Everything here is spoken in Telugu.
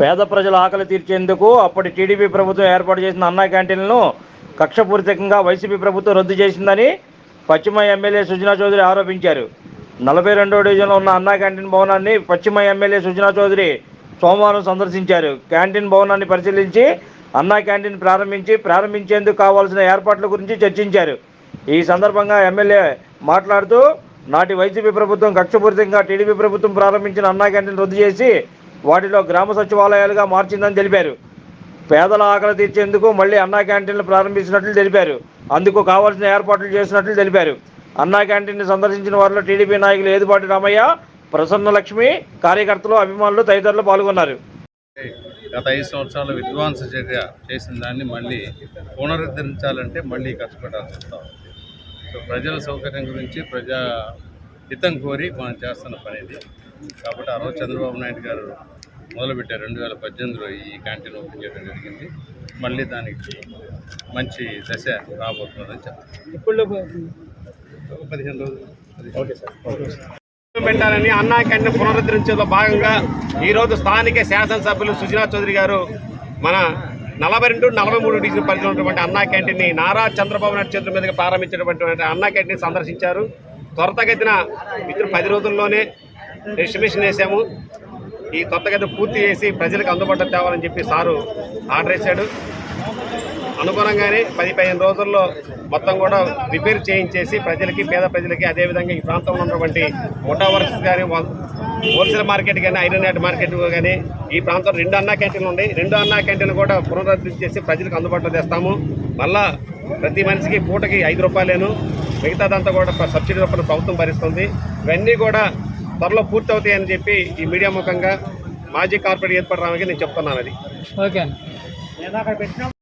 పేద ప్రజల ఆకలి తీర్చేందుకు అప్పటి టీడీపీ ప్రభుత్వం ఏర్పాటు చేసిన అన్నా క్యాంటీన్లను కక్షపూరితంగా వైసీపీ ప్రభుత్వం రద్దు చేసిందని పశ్చిమ ఎమ్మెల్యే సుజనా చౌదరి ఆరోపించారు. నలభై రెండో డివిజన్లో ఉన్న అన్నా క్యాంటీన్ భవనాన్ని పశ్చిమ ఎమ్మెల్యే సుజనా చౌదరి సోమవారం సందర్శించారు. క్యాంటీన్ భవనాన్ని పరిశీలించి అన్నా క్యాంటీన్ ప్రారంభించి ప్రారంభించేందుకు కావాల్సిన ఏర్పాట్ల గురించి చర్చించారు. ఈ సందర్భంగా ఎమ్మెల్యే మాట్లాడుతూ నాటి వైసీపీ ప్రభుత్వం కక్షపూరితంగా టీడీపీ ప్రభుత్వం ప్రారంభించిన అన్నా క్యాంటీన్ రద్దు చేసి వాటిలో గ్రామ సచివాలయాలుగా మార్చిందని తెలిపారు. పేదల ఆకలి తీర్చేందుకు మళ్ళీ అన్నా క్యాంటీన్లు ప్రారంభించినట్లు తెలిపారు. అందుకు కావాల్సిన ఏర్పాట్లు చేసినట్లు తెలిపారు. అన్నా క్యాంటీన్ సందర్శించిన వారిలో టీడీపీ నాయకులు ఏదుపాటి రామయ్య ప్రసన్న లక్ష్మి కార్యకర్తలు అభిమానులు తదితరులు పాల్గొన్నారు. గత ఐదు సంవత్సరాల విధ్వంస చర్య చేసిన దాన్ని మళ్ళీ పునరుద్ధరించాలంటే మళ్ళీ కష్టపడాల్సి వస్తాం సో ప్రజల సౌకర్యం గురించి ప్రజా హితం కోరి మనం చేస్తున్న పని ఇది. కాబట్టి ఆ రోజు చంద్రబాబు నాయుడు గారు మొదలుపెట్టారు. రెండు వేల పద్దెనిమిదిలో ఈ క్యాంటీన్ ఓపెన్ చేయడం జరిగింది. మళ్ళీ దానికి మంచి దశ రాబోతుందని చెప్తాను ఇప్పుడు పదిహేను రోజులు. Okay sir. పెట్టాలని అన్నా క్యాంటీన్ పునరుద్ధరించేలో భాగంగా ఈరోజు స్థానిక శాసనసభ్యులు సుజనా చౌదరి గారు మన నలభై రెండు నలభై మూడు డివిజన్ పరిధిలో ఉన్నటువంటి అన్నా క్యాంటీన్ని నారా చంద్రబాబు నాయుడు చేతుల మీదుగా ప్రారంభించినటువంటి అన్నా క్యాంటీన్ సందర్శించారు. త్వరతగతిన ఇద్దరు పది రోజుల్లోనే రిజిస్ట్రేషన్ వేసాము. ఈ త్వరతగతి పూర్తి చేసి ప్రజలకు అందుబాటులో తేవాలని చెప్పి సారు ఆర్డర్ వేశాడు. అనుగుణంగానే పది పదిహేను రోజుల్లో మొత్తం కూడా రిపేర్ చేయించేసి ప్రజలకి పేద ప్రజలకి అదేవిధంగా ఈ ప్రాంతంలో ఉన్నటువంటి ముఠా వర్క్స్ కానీ హోల్సేల్ మార్కెట్ కానీ ఐరన్ యార్డ్ మార్కెట్ కానీ ఈ ప్రాంతంలో రెండు అన్నా క్యాంటీన్లు ఉన్నాయి. రెండు అన్నా క్యాంటీన్లు కూడా పునరుద్ధరించి చేసి ప్రజలకు అందుబాటులో తెస్తాము. మళ్ళా ప్రతి మనిషికి పూటకి ఐదు రూపాయలేను. మిగతాదంతా కూడా సబ్సిడీ రూపంలో ప్రభుత్వం భరిస్తుంది. ఇవన్నీ కూడా త్వరలో పూర్తి అవుతాయని చెప్పి ఈ మీడియా ముఖంగా మాజీ కార్పొరేట్ రావాలని నేను చెప్తున్నాను అది. ఓకే అండి